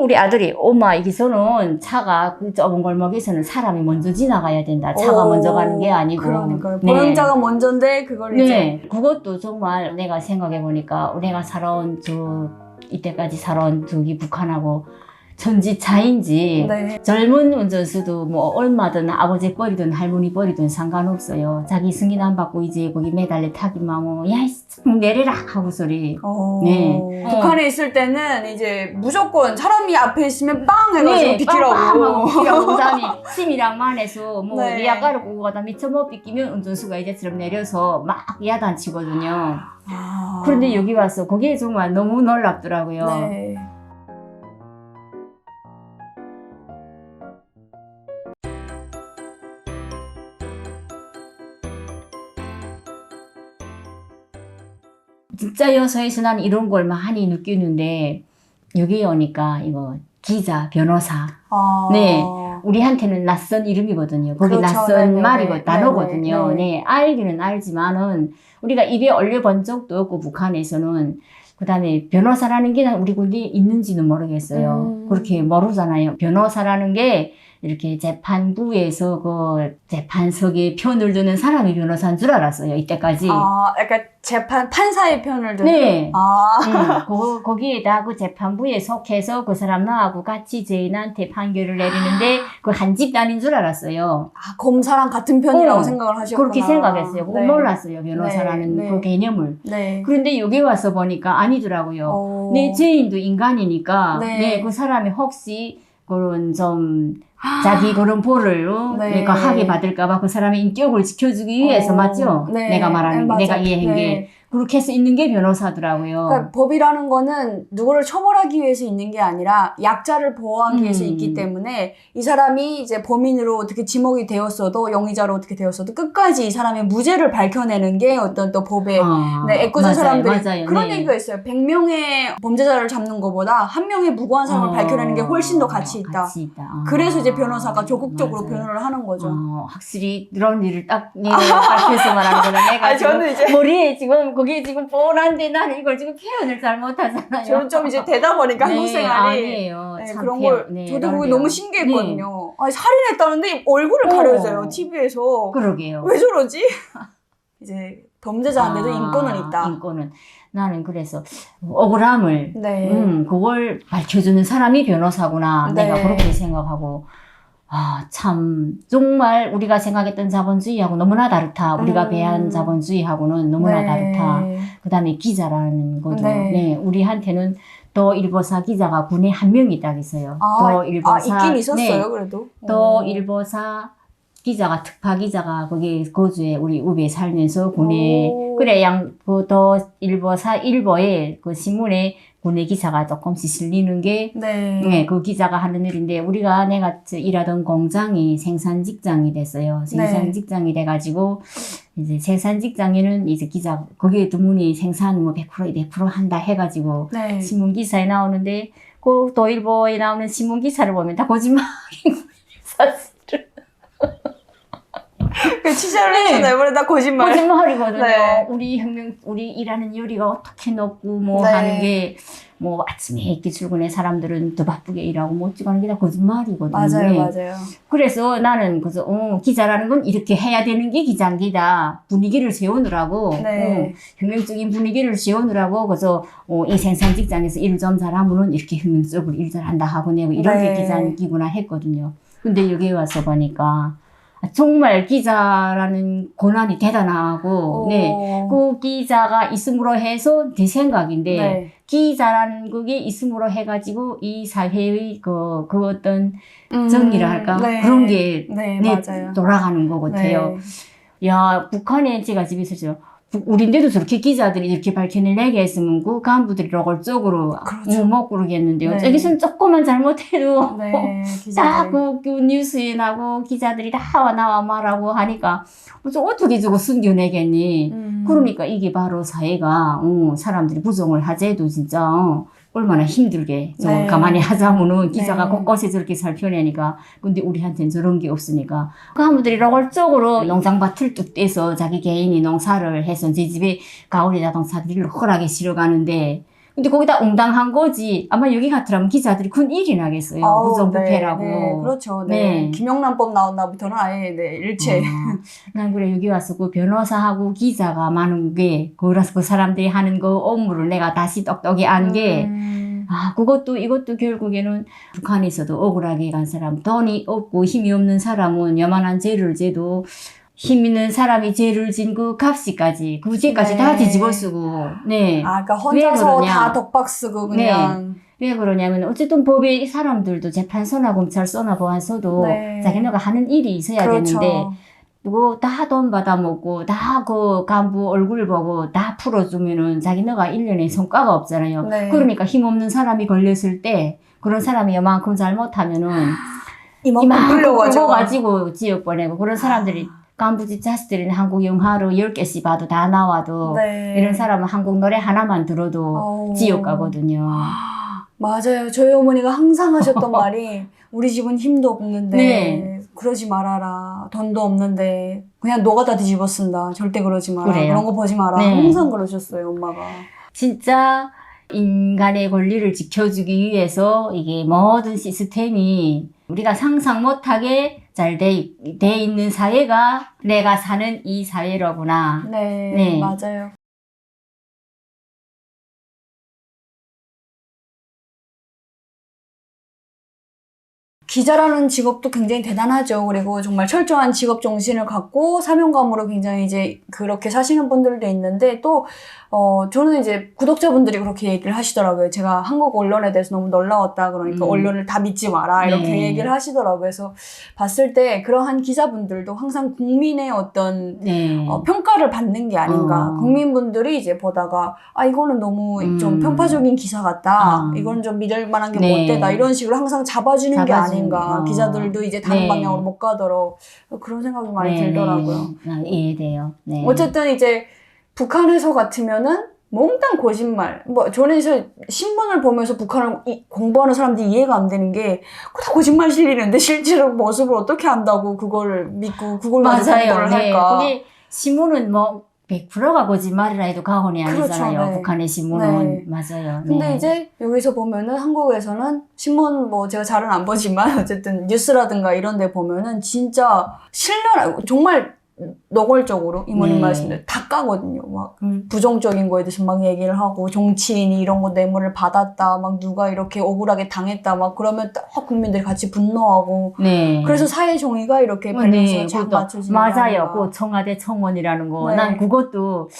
우리 아들이 엄마 여기서는 차가 그 좁은 골목에서는 사람이 먼저 지나가야 된다. 차가 오, 먼저 가는 게 아니고. 그러니까요. 네. 보행자가 먼저인데 그걸 이제 네, 그것도 정말 내가 생각해 보니까 내가 살아온 저 이때까지 살아온 저기 북한하고 천지 차인지 네. 젊은 운전수도 뭐 얼마든 아버지 뻘이든 할머니 뻘이든 상관없어요. 자기 승인 안 받고 이제 거기 매달려 타기만 하고 야이 내리라 하고 소리. 어, 네. 북한에 있을 때는 이제 무조건 사람이 앞에 있으면 빵 해가지고 네, 비키라고. 빵빵 하고 비키라고 그다음에 침이랑만 해서 뭐 네. 리아가를 보고 가다 미처 못 비키면 운전수가 이제처럼 내려서 막 야단치거든요. 아. 그런데 여기 와서 그게 정말 너무 놀랍더라고요. 네. 진짜 여서에서 난 이런 걸 많이 느끼는데 여기 오니까 이거 기자, 변호사 아. 네. 우리한테는 낯선 이름이거든요. 거기 그렇죠. 낯선 네네네. 말이고 단어거든요. 네네. 네, 알기는 알지만은 우리가 입에 올려본 적도 없고 북한에서는 그다음에 변호사라는 게 우리 군대에 있는지는 모르겠어요. 음. 그렇게 모르잖아요. 변호사라는 게 이렇게 재판부에서 그 재판석에 편을 드는 사람이 변호사인 줄 알았어요. 이때까지. 아, 약간 재판 판사의 편을 드는. 네. 아. 응, 거, 거기에다 그 재판부에 속해서 그 사람 나하고 같이 죄인한테 판결을 내리는데 그 한 집단인 줄 알았어요. 아, 검사랑 같은 편이라고 어, 생각을 하셨구나. 그렇게 생각했어요. 네. 몰랐어요. 변호사라는 네, 네. 그 개념을. 네. 그런데 여기 와서 보니까 아니더라고요. 어. 네, 죄인도 인간이니까 네. 네. 그 사람이 혹시 그런 좀 자기 그런 벌을 어? 네. 그러니까 하게 받을까봐 그 사람의 인격을 지켜주기 위해서 어, 맞죠? 네. 내가 말하는 네, 게 내가 맞아요. 이해한 네. 게 그렇게 해서 있는 게 변호사더라고요. 그러니까 법이라는 거는 누구를 처벌하기 위해서 있는 게 아니라 약자를 보호하기 위해서 음. 있기 때문에 이 사람이 이제 범인으로 어떻게 지목이 되었어도 용의자로 어떻게 되었어도 끝까지 이 사람의 무죄를 밝혀내는 게 어떤 또 법의 어, 네, 애꿎은 사람들이 맞아요. 그런 네. 얘기가 있어요. 100명의 범죄자를 잡는 것보다 한 명의 무고한 사람을 어, 밝혀내는 게 훨씬 더 가치 있다. 가치 있다. 어, 그래서 이제 변호사가 적극적으로 맞아요. 변호를 하는 거죠. 어, 확실히 그런 일을 딱 일을 밝혀서 말하는 거다. 내가 지금 저는 이제- 머리에 지금 그게 지금 뻔한데 나는 이걸 지금 표현을 잘 못하잖아요. 저는 좀 이제 되다 보니까 네, 한국 생활이 아니에요. 네, 참 그런 폐- 걸 네, 저도 그게. 너무 신기했거든요. 아니 살인했다는데 얼굴을 어. 가려줘요 TV에서 그러게요. 왜 저러지? 이제 범죄자한테도 아, 인권은 있다. 인권은 나는 그래서 억울함을 네. 음, 그걸 밝혀주는 사람이 변호사구나. 네. 내가 그렇게 생각하고. 아, 참, 정말 우리가 생각했던 자본주의하고 너무나 다르다. 우리가 음. 배한 자본주의하고는 너무나 네. 다르다. 그 다음에 기자라는 것도, 네. 네. 우리한테는 또 일보사 기자가 군에 한 명이 딱 있어요. 아, 또아 일보사. 있긴 있었어요 네. 그래도. 또 어. 일보사 기자가 특파 기자가 거기 거주에 우리 우베 살면서 군에 오. 그래 양또 일보사 일보에 그 신문에 군의 기사가 조금씩 실리는 게 네. 네, 그 기자가 하는 일인데 우리가 내가 저 일하던 공장이 생산 직장이 됐어요. 생산 네. 직장이 돼가지고 이제 생산 직장에는 이제 기자 거기에 드문이 생산 뭐 100% 200% 한다 해가지고 네. 신문 기사에 나오는데 그 도일보에 나오는 신문 기사를 보면 다 거짓말이고 사실은 그 취재를 네. 해서 내버려다 거짓말. 거짓말이거든요. 네. 우리 혁명, 우리 일하는 요리가 어떻게 높고 뭐 네. 하는 게 뭐 아침에 일찍 출근해 사람들은 더 바쁘게 일하고 못 찍어하는 게 다 거짓말이거든요. 맞아요, 네. 맞아요. 그래서 나는 그래서 어, 기자라는 건 이렇게 해야 되는 게 기자인 기다. 분위기를 세우느라고 네. 어, 혁명적인 분위기를 세우느라고 그래서 어, 이 생산 직장에서 일 좀 잘하면은 이렇게 혁명적으로 일 잘한다 하고 내고 이런 네. 게 기자이구나 했거든요. 근데 여기 와서 보니까 정말 기자라는 고난이 대단하고 네. 어. 그 기자가 있음으로 해서 내 생각인데 네. 기자라는 그게 있음으로 해가지고 이 사회의 그, 그 어떤 음, 정리를 할까 네. 그런 게 네, 네, 맞아요. 돌아가는 것 같아요. 네. 야 북한에 제가 집에 있었죠. 부- 우린데도 저렇게 기자들이 이렇게 밝혀내게 했으면 그 간부들이 노골적으로 그렇죠. 어, 못 그러겠는데요. 네. 저기서는 조금만 잘못해도 네. 딱그 그 뉴스에 나고 기자들이 다 나와 말하고 하니까 저 어떻게 저거 숨겨내겠니? 음. 그러니까 이게 바로 사회가 어, 사람들이 부정을 하재도 진짜 어, 얼마나 힘들게 좀 네. 가만히 하자면은 기자가 네. 곳곳에 저렇게 살펴내니까 근데 우리한테는 저런 게 없으니까 그 한분들이 노골적으로 농장밭을 뚝 떼서 자기 개인이 농사를 해서 제 집에 가오리 자동차들을 허락에 실어가는데 근데 거기다 웅당한 거지. 아마 여기 같으면 기자들이 큰 일이 나겠어요. 아우, 부정부패라고. 네, 네, 그렇죠. 네. 네. 김영란법 나온 날부터는 아예 네, 일체. 어, 난 그래 여기 와서 그 변호사하고 기자가 많은 게 그래서 그 사람들이 하는 그 업무를 내가 다시 똑똑히 안게 음, 아, 그것도 이것도 결국에는 북한에서도 억울하게 간 사람, 돈이 없고 힘이 없는 사람은 요만한 죄를 져도 힘 있는 사람이 죄를 진그 값이까지, 그 죄까지 네. 다 뒤집어 쓰고, 네. 아, 그러니까 왜 혼자서? 다 독박 쓰고 그냥. 왜 그러냐면, 어쨌든 법에 이 사람들도 재판소나 검찰소나 보안소도 네. 자기네가 하는 일이 있어야 그렇죠. 되는데, 그거 다돈 받아먹고, 다 그 간부 얼굴 보고 다 풀어주면은 자기네가 일년에 성과가 없잖아요. 네. 그러니까 힘없는 사람이 걸렸을 때, 그런 사람이 요만큼 잘못하면은, 이만큼 이만큼 불려가지고. 가지고 지역 보내고, 그런 사람들이, 자식들은 한국 영화로 10개씩 봐도 다 나와도, 네. 이런 사람은 한국 노래 하나만 들어도 어우. 지옥 가거든요. 맞아요. 저희 어머니가 항상 하셨던 말이 우리 집은 힘도 없는데 네. 그러지 말아라. 돈도 없는데 그냥 너가 다 뒤집어 쓴다. 절대 그러지 마라. 그래요. 그런 거 보지 마라. 네. 항상 그러셨어요, 엄마가. 진짜 인간의 권리를 지켜주기 위해서 이게 모든 시스템이 우리가 상상 못하게 잘 돼 돼 있는 사회가 내가 사는 이 사회로구나. 네, 네. 맞아요. 기자라는 직업도 굉장히 대단하죠. 그리고 정말 철저한 직업 정신을 갖고 사명감으로 굉장히 이제 그렇게 사시는 분들도 있는데 또, 어, 저는 이제 구독자분들이 그렇게 얘기를 하시더라고요. 제가 한국 언론에 대해서 너무 놀라웠다. 그러니까 음. 언론을 다 믿지 마라. 이렇게 네. 얘기를 하시더라고요. 그래서 봤을 때 그러한 기자분들도 항상 국민의 어떤 네. 어, 평가를 받는 게 아닌가. 어. 국민분들이 이제 보다가 아 이거는 너무 음. 좀 편파적인 기사 같다. 아. 이건 좀 믿을 만한 게못 네. 되다. 이런 식으로 항상 잡아주는 게 잡아주는, 아닌가. 어. 기자들도 이제 다른 네. 방향으로 못 가도록 그런 생각이 많이 네, 들더라고요. 네. 아, 이해돼요. 네. 어쨌든 이제 북한에서 같으면은 몽땅 거짓말. 뭐 저는 이제 신문을 보면서 북한을 이- 공부하는 사람들이 이해가 안 되는 게 그거 다 거짓말 실리는데 실제로 모습을 어떻게 안다고 그거를 믿고 그걸 가지고 맞아요. 공부를 네. 할까? 신문은 뭐 100%가 거짓말이라 해도 그렇죠, 아니잖아요. 네. 북한의 신문은 네. 맞아요. 근데 네. 이제 여기서 보면은 한국에서는 신문 뭐 제가 잘은 안 보지만 어쨌든 뉴스라든가 이런 데 보면은 진짜 신뢰라 정말 노골적으로 이모님 네. 말씀대로 다 까거든요. 막 부정적인 거에 대해서 막 얘기를 하고 정치인이 이런 거 뇌물을 받았다. 막 누가 이렇게 억울하게 당했다. 막 그러면 딱 국민들이 같이 분노하고 네. 그래서 사회 정의가 이렇게 어, 밸런스가 잘 맞춰지는 게 맞아요. 그 청와대 청원이라는 거. 네. 난 그것도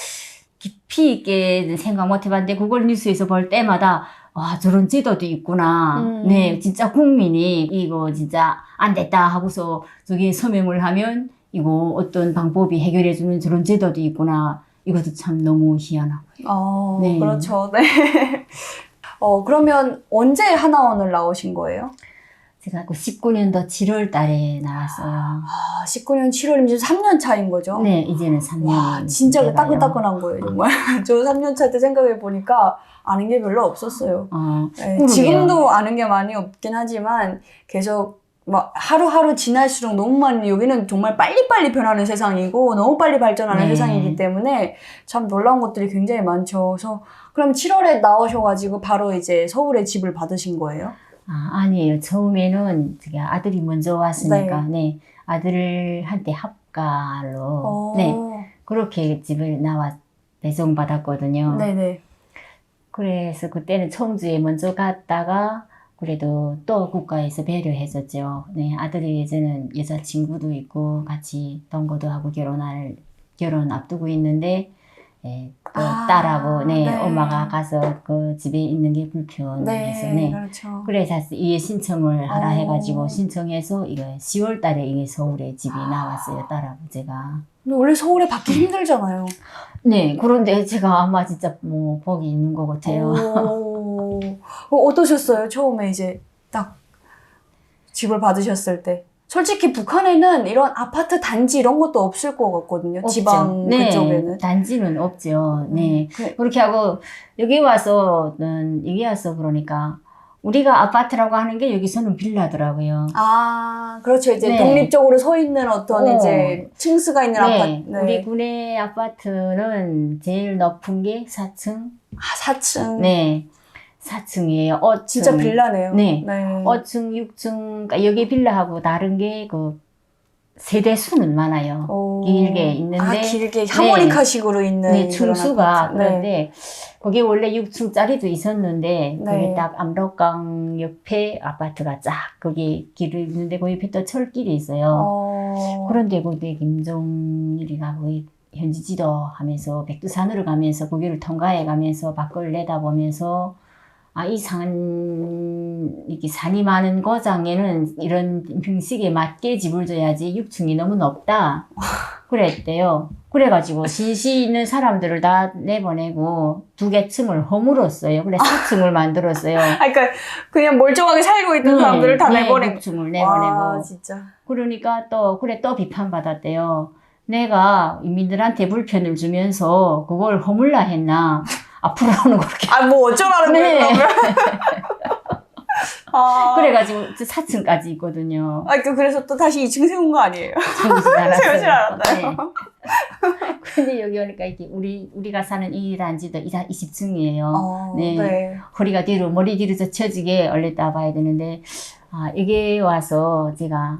깊이 있게 생각 못 해봤는데 그걸 뉴스에서 볼 때마다 와 저런 제도도 있구나. 음. 네, 진짜 국민이 이거 진짜 안 됐다 하고서 저기 서명을 하면 이거 어떤 방법이 해결해 주는 저런 제도도 있구나. 이것도 참 너무 희한하고. 어, 네. 그렇죠. 네. 어, 그러면 언제 하나원을 나오신 거예요? 제가 그 19년도 7월 달에 나왔어요. 아, 19년 7월이면 3년 차인 거죠? 네, 이제는 3년이. 와, 진짜 그 따끈따끈한 거예요, 정말. 저 3년 차 때 생각해 보니까 아는 게 별로 없었어요. 어, 네. 지금도 아는 게 많이 없긴 하지만 계속 막 하루하루 지날수록 너무 많이 여기는 정말 빨리빨리 변하는 세상이고 너무 빨리 발전하는 네. 세상이기 때문에 참 놀라운 것들이 굉장히 많죠. 그래서 그럼 7월에 나오셔가지고 바로 이제 서울에 집을 받으신 거예요? 아, 아니에요. 처음에는 저기 아들이 먼저 왔으니까, 네. 아들한테 합가로, 어, 네. 그렇게 집을 나와 배송받았거든요. 네네. 그래서 그때는 청주에 먼저 갔다가, 그래도 또 국가에서 배려해줬죠. 네. 아들이 이제는 여자친구도 있고, 같이 동거도 하고 결혼할, 결혼 앞두고 있는데, 예, 또 아, 딸하고, 네, 네. 엄마가 가서 그 집에 있는 게 불편해서, 네, 네. 그렇죠. 그래서 이게 신청을 하라 어. 해가지고 신청해서 이거 10월 달에 이게 서울에 집이 나왔어요 딸하고 제가 근데 원래 서울에 받기 힘들잖아요. 네 그런데 제가 아마 진짜 뭐 복이 있는 것 같아요 오, 어, 어떠셨어요? 처음에 이제 딱 집을 받으셨을 때. 솔직히 북한에는 이런 아파트 단지 이런 것도 없을 것 같거든요. 지방 네, 그쪽에는. 단지는 없죠 네 그- 그렇게 하고 여기 와서는 여기 와서 그러니까 우리가 아파트라고 하는 게 여기서는 빌라더라고요 아, 그렇죠. 이제 네. 독립적으로 서 있는 어떤 어. 이제 층수가 있는 네, 아파트. 네. 우리 군의 아파트는 제일 높은 게 4층 아, 4층. 네. 4층이에요. 5층. 진짜 빌라네요. 네. 네. 5층, 6층. 그러니까 여기 빌라하고 다른 게 그 세대 수는 많아요. 오. 길게 있는데 아, 길게 하모니카식으로 있는 네, 아파트. 네. 그런데 거기 원래 6층짜리도 있었는데 네. 거기 딱 압록강 옆에 아파트가 쫙 거기 길을 있는데 그 옆에 또 철길이 있어요. 어. 그런데 거기 김종일이가 거기 현지 지도 하면서 백두산으로 가면서 거기를 통과해 가면서 밖을 내다보면서 아, 이 산, 이렇게 산이 많은 거장에는 이런 형식에 맞게 집을 줘야지 6층이 너무 높다. 그랬대요. 그래가지고 신시 있는 사람들을 다 내보내고 두 개 층을 허물었어요. 그래 4층을 만들었어요. 아, 그러니까 그냥 멀쩡하게 살고 있는 사람들을 다 네, 내보내고. 6층을 내보내고. 와, 진짜. 그러니까 또 그래 또 비판받았대요. 내가 인민들한테 불편을 주면서 그걸 허물라 했나? 앞으로는 그렇게 아, 뭐 어쩌라는 네. 거예요, 그러면? 아. 그래가지고 4층까지 있거든요. 아, 그- 그래서 또 다시 2층 세운 거 아니에요? 세우진 않았어요. 세우진 않았나요? 네. 근데 여기 오니까 이렇게 우리 우리가 사는 이 단지도 20층이에요. 어, 네. 네. 허리가 뒤로 머리 뒤로 젖혀지게 얼렸다 봐야 되는데 아 이게 와서 제가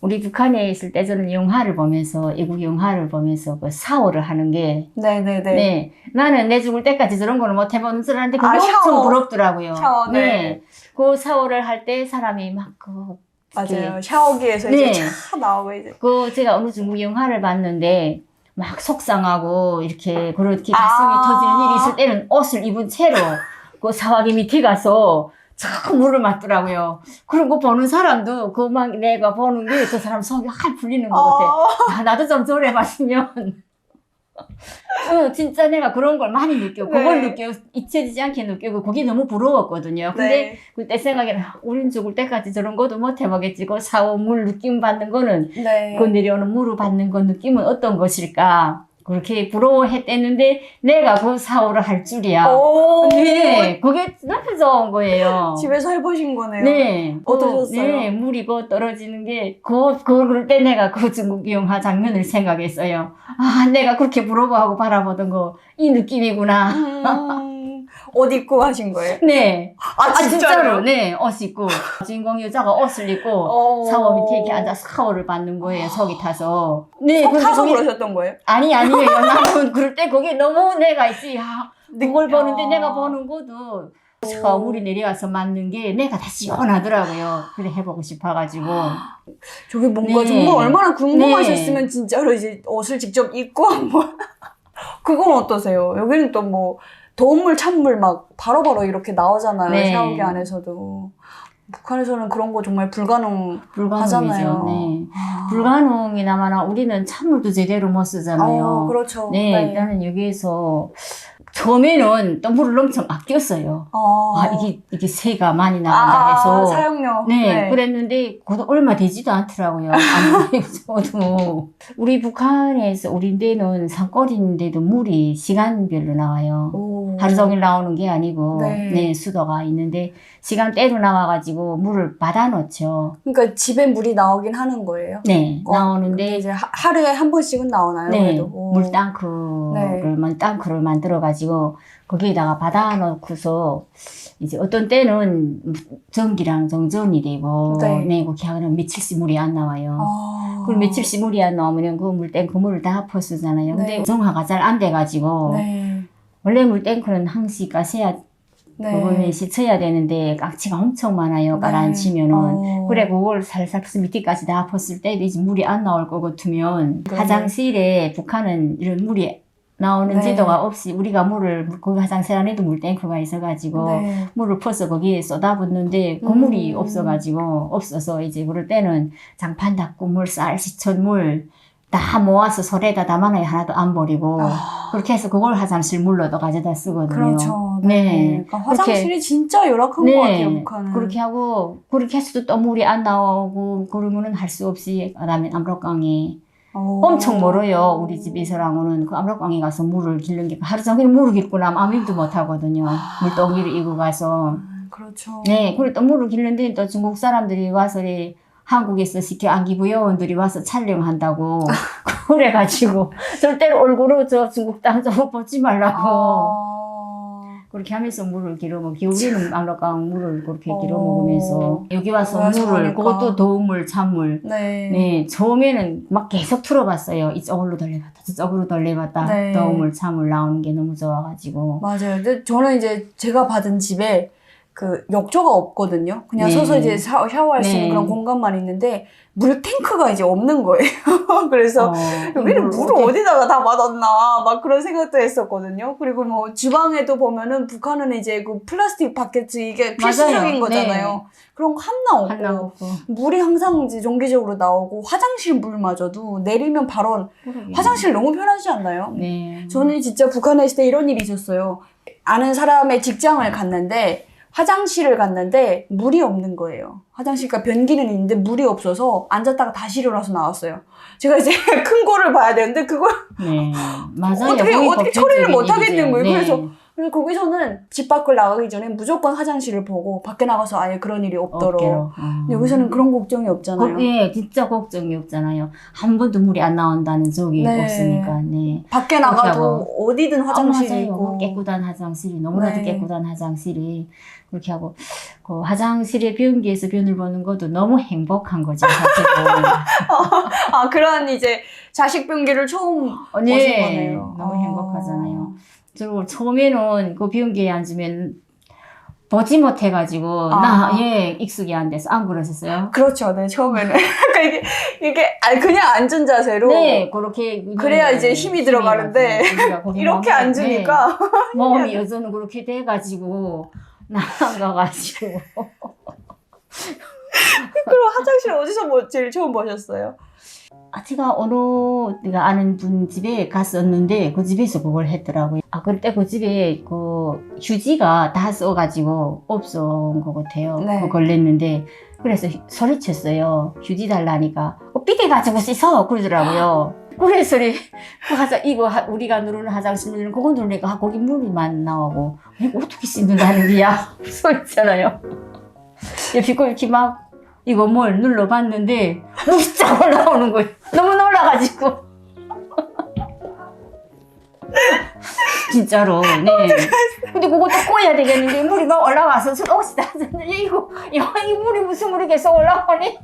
우리 북한에 있을 때 저는 영화를 보면서 외국 영화를 보면서 그 샤워를 하는 게 네네네. 네. 나는 내 죽을 때까지 저런 거는 못 해보는 줄 알았는데 그게 아, 엄청 샤워. 부럽더라고요. 샤워, 네. 그 샤워를 할 때 사람이 막 그, 맞아요. 샤워기에서 네. 이제 차 나오고 이제. 그 제가 어느 중국 영화를 봤는데 막 속상하고 이렇게 그렇게 가슴이 아. 터지는 일이 있을 때는 옷을 입은 채로 그 사와기 밑에 가서 자꾸 물을 맞더라고요. 그런 거 보는 사람도 그 막 내가 보는 게 저 사람 속이 활 풀리는 것 같아. 아, 나도 좀 저래 봤으면. 어, 진짜 내가 그런 걸 많이 네. 그걸 느껴, 잊혀지지 않게 느끼고, 그게 너무 부러웠거든요. 근데 네. 그때 생각에는, 아, 우린 죽을 때까지 저런 것도 못 해보겠지. 그 사오 물 느낌 받는 거는, 네. 그 내려오는 물을 받는 그 느낌은 어떤 것일까? 그렇게 부러워했댔는데, 내가 그 사오를 할 줄이야. 오. 네, 그게 너무 좋은 거예요. 집에서 해보신 거네요. 네. 어떠셨어요? 네, 물이 그 떨어지는 게, 그, 그럴 때 내가 그 중국 영화 장면을 생각했어요. 아, 내가 그렇게 부러워하고 바라보던 거, 이 느낌이구나. 음, 옷 입고 하신 거예요? 네. 아, 아, 진짜로? 네, 옷 입고. 주인공 여자가 옷을 입고, 어. 샤워 밑에 이렇게 앉아서 샤워를 받는 거예요, 속이 타서. 네, 속 근데 타서 그게- 그러셨던 거예요? 아니, 아니에요. 나는 그럴 때 그게 너무 내가 있지. 아, 그걸. 보는데 내가 보는 것도 샤워 물이 내려와서 맞는 게 내가 다 시원하더라고요. 그래 해보고 싶어가지고. 저게 뭔가 네. 정말 얼마나 궁금하셨으면 진짜로 이제 옷을 직접 입고 한번. 그건 어떠세요? 여기는 또 뭐 더운물 찬물 막 바로 바로 이렇게 나오잖아요. 네. 샤워기 안에서도. 북한에서는 그런 거 정말 불가능. 불가능이죠. 하잖아요. 네. 아. 불가능이나마나 우리는 찬물도 제대로 못 쓰잖아요. 어, 그렇죠. 네, 나는 여기에서 처음에는 또 물을 엄청 아꼈어요. 어. 아, 이게, 이게 새가 많이 나간다 해서. 아, 사용료. 네, 그랬는데 그것도 얼마 되지도 않더라고요. 아무리 저도 우리 북한에서 우리 데는 산골인데도 물이 시간별로 나와요. 오. 하루 종일 나오는 게 아니고 네. 네, 수도가 있는데 시간대로 나와가지고 물을 받아놓죠. 그러니까 집에 물이 나오긴 하는 거예요. 네, 어, 나오는데 이제 하, 하루에 한 번씩은 나오나요? 네, 그래도? 오. 물 탱크를 네. 만 탱크를 만들어 가지고 거기에다가 받아놓고서 이제 어떤 때는 전기랑 정전이 되고 네. 네, 그렇게 하면 며칠씩 물이 안 나와요. 아. 그럼 며칠씩 물이 안 나오면 그 물땡 그 물을 다 퍼쓰잖아요. 근데 네. 정화가 잘 안 돼가지고 네. 원래 물땡크는 항시 가세야 네. 그거는 씻어야 되는데 깍지가 엄청 많아요. 깔아앉히면은. 어. 그래 그걸 살살 밑에까지 다 퍼쓸 때 이제 물이 안 나올 것 같으면 네. 화장실에 북한은 이런 물이 나오는 네. 제도가 없이 우리가 물을 그 화장실 안에도 물탱크가 있어가지고 네. 물을 퍼서 거기에 쏟아붓는데 그 음. 물이 없어가지고 없어서 이제 그럴 때는 장판 닦고 물 쌀 시천 물 다 모아서 설에다 담아놔요 하나도 안 버리고 아, 그렇게 해서 그걸 화장실 물로도 가져다 쓰거든요. 그렇죠. 네. 네. 그러니까 화장실이 진짜 열악한 것 같아요, 북한은. 그렇게 하고 그렇게 해서도 또 물이 안 나오고 그러면은 할 수 없이 그다음에 압록강이 어. 엄청 멀어요 우리 집에서랑은 그 압록강에 가서 물을 길는 게 하루 종일 물을 길고 나면 아무 일도 못 하거든요. 물동이를 이고 가서. 음, 그렇죠. 네 그리고 또 물을 길는데 또 중국 사람들이 와서 이 한국에서 시켜 안기 부여원들이 와서 촬영한다고. 그래가지고 절대로 얼굴을 저 중국 땅 좀 보지 말라고. 아, 그렇게 하면서 물을 길어 먹. 겨울에는 막락강 물을 그렇게 길어 어. 먹으면서 여기 와서 아, 물을. 그것도 더운 찬물. 네. 네, 처음에는 막 계속 틀어봤어요. 이쪽으로 돌려봤다, 저쪽으로 돌려봤다. 네. 더운 물, 찬물 나오는 게 너무 좋아가지고. 맞아요. 근데 저는 이제 제가 받은 집에 그 욕조가 없거든요. 그냥 네. 서서 이제 샤, 샤워할 수 있는 네. 그런 공간만 있는데 물 탱크가 이제 없는 거예요. 그래서 어, 여기는 물을 어떻게- 어디다가 다 받았나 막 그런 생각도 했었거든요. 그리고 뭐 주방에도 보면은 북한은 이제 그 플라스틱 바켓 이게 필수적인 맞아요. 거잖아요. 그런 거 하나 없고 하나 없고. 물이 항상 이제 정기적으로 나오고 화장실 물마저도 내리면 바로 화장실 너무 편하지 않나요? 네. 저는 진짜 북한에 있을 때 이런 일이 있었어요. 아는 사람의 직장을 갔는데 화장실을 갔는데 물이 없는 거예요. 화장실과 변기는 있는데 물이 없어서 앉았다가 다시 일어나서 나왔어요. 제가 이제 큰 거를 봐야 되는데 그걸 네. 맞아요. 어떻게- 어떻게 처리를 못 하겠는. 거예요. 네. 그래서 그래서 거기서는 집 밖을 나가기 전에 무조건 화장실을 보고 밖에 나가서 아예 그런 일이 없도록. 어. 근데 여기서는 그런 걱정이 없잖아요. 거- 예, 진짜 걱정이 없잖아요. 한 번도 물이 안 나온다는 적이 네. 없으니까, 네. 밖에 나가도 어디든 화장실이 아, 맞아요. 있고. 깨끗한 화장실이 너무나도 네. 깨끗한 화장실이 그렇게 하고 그 화장실에 변기에서 변을 보는 것도 너무 행복한 거죠. 아 그런 이제 자식 변기를 처음 어, 보신 네, 거네요. 너무 어. 행복하잖아요. 저는 처음에는 그 변기에 앉으면 보지 못해가지고 아. 나예 익숙이 안 돼서 안 그러셨어요? 그렇죠. 네, 처음에는. 그러니까 이게, 이게, 아니, 그냥 앉은 자세로. 네, 그렇게 그래야 이제 힘이 들어가는데, 이렇게 몸이- 앉으니까. 네, 몸이 여전히 그렇게 돼가지고 나가가지고 그럼 화장실 어디서 뭐 제일 처음 보셨어요? 아, 제가 어느 내가 아는 분 집에 갔었는데 그 집에서 그걸 했더라고요. 아 그때 그 집에 그 휴지가 다 써가지고 없어온 것 같아요. 네. 그 걸렸는데 그래서 휴- 소리쳤어요. 휴지 달라니까 어, 삐대 가지고 씻어 그러더라고요. 그래서 우리 그 화장 이거 하- 우리가 누르는 화장실 누르는 그거 누르니까 거기 물이만 나오고 이거 어떻게 씻는다는 게야 소리잖아요. 비고 이렇게 막 이거 뭘 눌러봤는데 물이 쫙 올라오는 거예요. 놀라가지고. 진짜로, 네. 근데 그것도 꺼야 되겠는데 물이 막 올라와서 옷이 다 젖는데 이거, 야, 이 물이 무슨 물이 계속 올라오니?